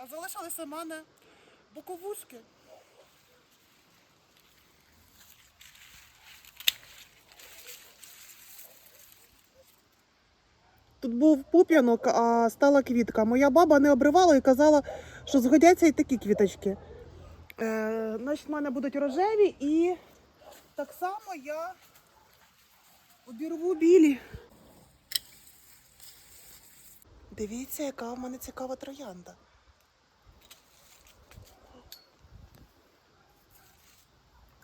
А залишилися в мене боковушки. Тут був пуп'янок, а стала квітка. Моя баба не обривала і казала, що згодяться і такі квіточки. Е, значить, в мене будуть рожеві і так само я обірву білі. Дивіться, яка в мене цікава троянда.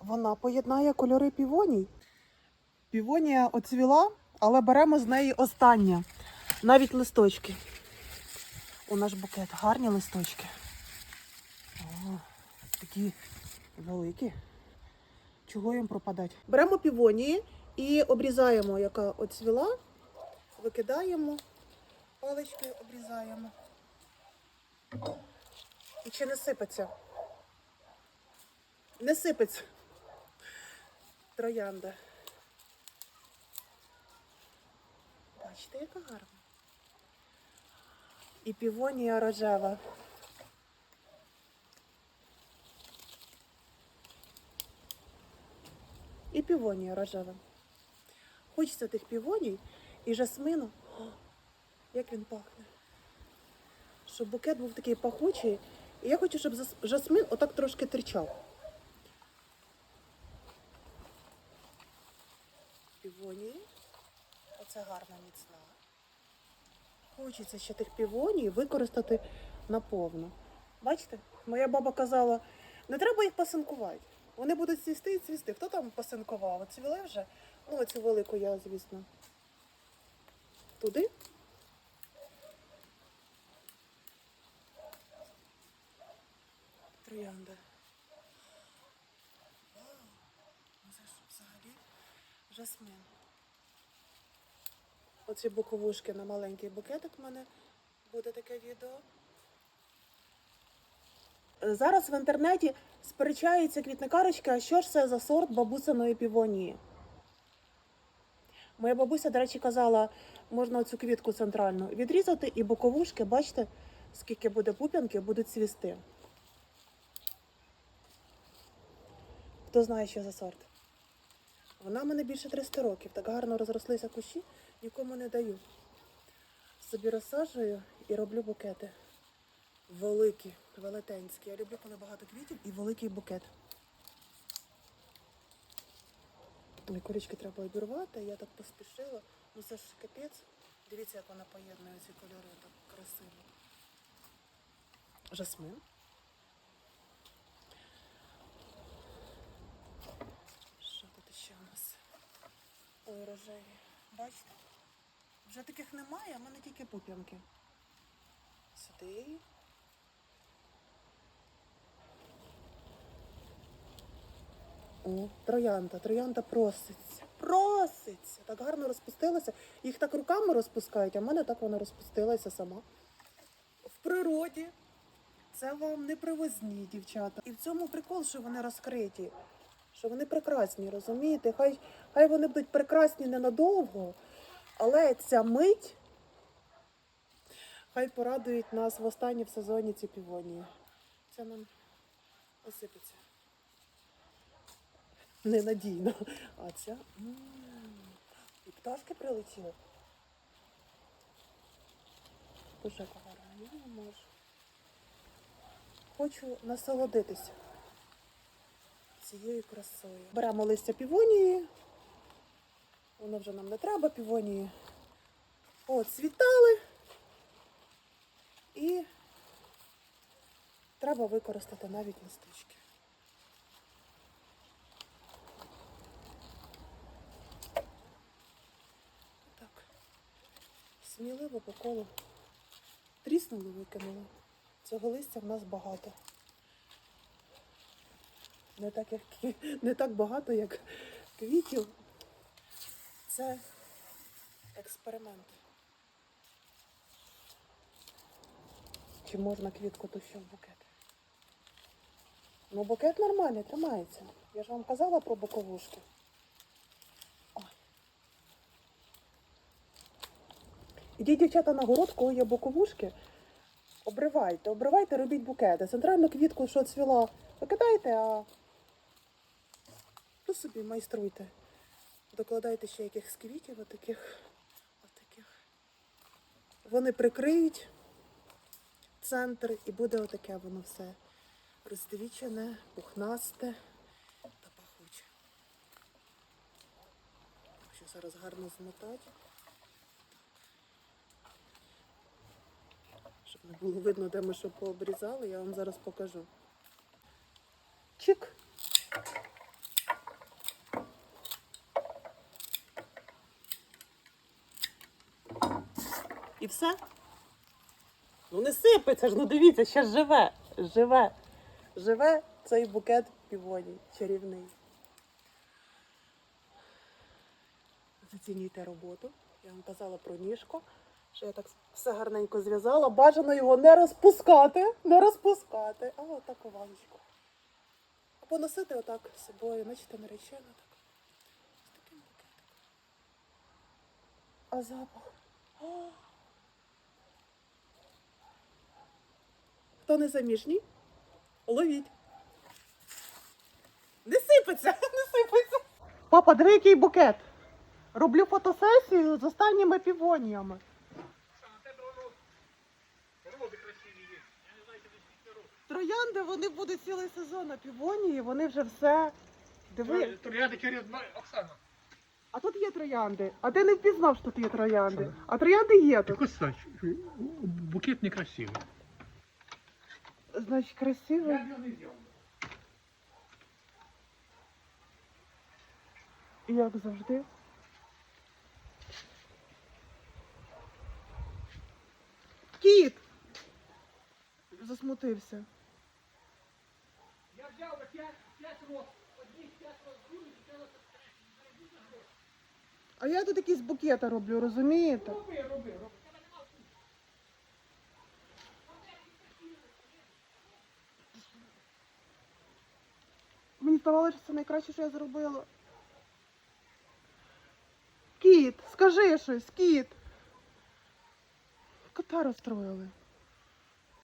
Вона поєднає кольори півоній. Півонія оцвіла, але беремо з неї останнє. Навіть листочки. У наш букет гарні листочки. О, такі великі. Чого їм пропадати? Беремо півонії і обрізаємо, яка оцвіла, викидаємо, паличкою обрізаємо. І чи не сипеться? Не сипеться. Троянда. Бачите, яка гарна. І півонія рожева. І півонія рожева. Хочеться тих півоній і жасмину. О, як він пахне. Щоб букет був такий пахучий. І я хочу, щоб жасмин отак трошки тричав. Півонії. Оце гарна міцна. Хочеться ще тих півоній використати наповну. Бачите, моя баба казала, не треба їх пасинкувати. Вони будуть цвісти і цвісти. Хто там пасинкував? Оцвіли вже? Ну, оцю велику я, звісно. Туди. Троянда. Вау! Ну це ж взагалі жасмин. Оці боковушки на маленький букетик в мене буде таке відео. Зараз в інтернеті сперечаються квітникарочки, а що ж це за сорт бабусиної півонії. Моя бабуся, до речі, казала, можна цю квітку центральну відрізати і боковушки, бачите, скільки буде пуп'янки, будуть цвісти. Хто знає, що за сорт? Вона в мене більше 300 років. Так гарно розрослися кущі, нікому не даю. Собі розсаджую і роблю букети. Великі, велетенські. Я люблю, коли багато квітів і великий букет. Корічки треба обірвати, я так поспішила. Ну це ж капець. Дивіться, як вона поєднує ці кольори так красиво. Жасмин. Що тут ще у нас? Ой, рожеві. Бачите? Вже таких немає, а в мене тільки пуп'янки. Сюди. О, троянда, троянда проситься. Проситься. Так гарно розпустилася. Їх так руками розпускають, а в мене так вона розпустилася сама. В природі. Це вам не привозні, дівчата. І в цьому прикол, що вони розкриті, що вони прекрасні, розумієте? Хай, хай вони будуть прекрасні ненадовго, але ця мить хай порадують нас в останній в сезоні ці півонії. Це нам осипеться. Ненадійно. А ця. І пташки прилетіли. Дуже яка гарна, я не можу. Хочу насолодитися цією красою. Беремо листя півонії. Воно вже нам не треба, півонії. От, цвітали. І треба використати навіть листочки. Так. Сміливо по колу. Тріснули, викинули. Цього листя в нас багато. Не так, як, не так багато, як квітів. Це експеримент. Чи можна квітку ту ще в букет? Ну, букет нормальний, тримається. Я ж вам казала про боковушки. Ой. Ідіть, дівчата, на город, коли є боковушки. Обривайте, обривайте, робіть букети. Центральну квітку, що цвіла, викидайте, а собі майструйте. Докладайте ще якихось квітів, отаких, отаких. Вони прикриють центр і буде отаке воно все роздвічене, пухнасте та пахуче. Ще зараз гарно змотати. Щоб не було видно, де ми що пообрізали, я вам зараз покажу. І все? Ну не сипеться ж, ну дивіться, ще живе, живе, живе цей букет півоній чарівний. Зацінюйте роботу. Я вам казала про ніжко, що я так все гарненько зв'язала. Бажано його не розпускати, не розпускати, а отак овалочку. Або носити отак з собою, наче наречена так. З таким букетиком. А запах. Хто не заміжній? Ловіть. Не сипеться, не сипеться. Папа, диви, який букет. Роблю фотосесію з останніми півоніями. Троянди, вони будуть цілий сезон на півонії, вони вже все. Диви. Троянди через Оксана. А тут є троянди. А ти не впізнав, що тут є троянди. А троянди є тут. Букет некрасивий. Значить, красиво. Як завжди. Кіт! Засмутився. Я взяв би 5, 5 роз, одних 5 роз А я тут якісь букети роблю, розумієте? Роби, роби, роби. Що це найкраще, що я зробила. Кіт, скажи щось, кіт. Кота розстроїли.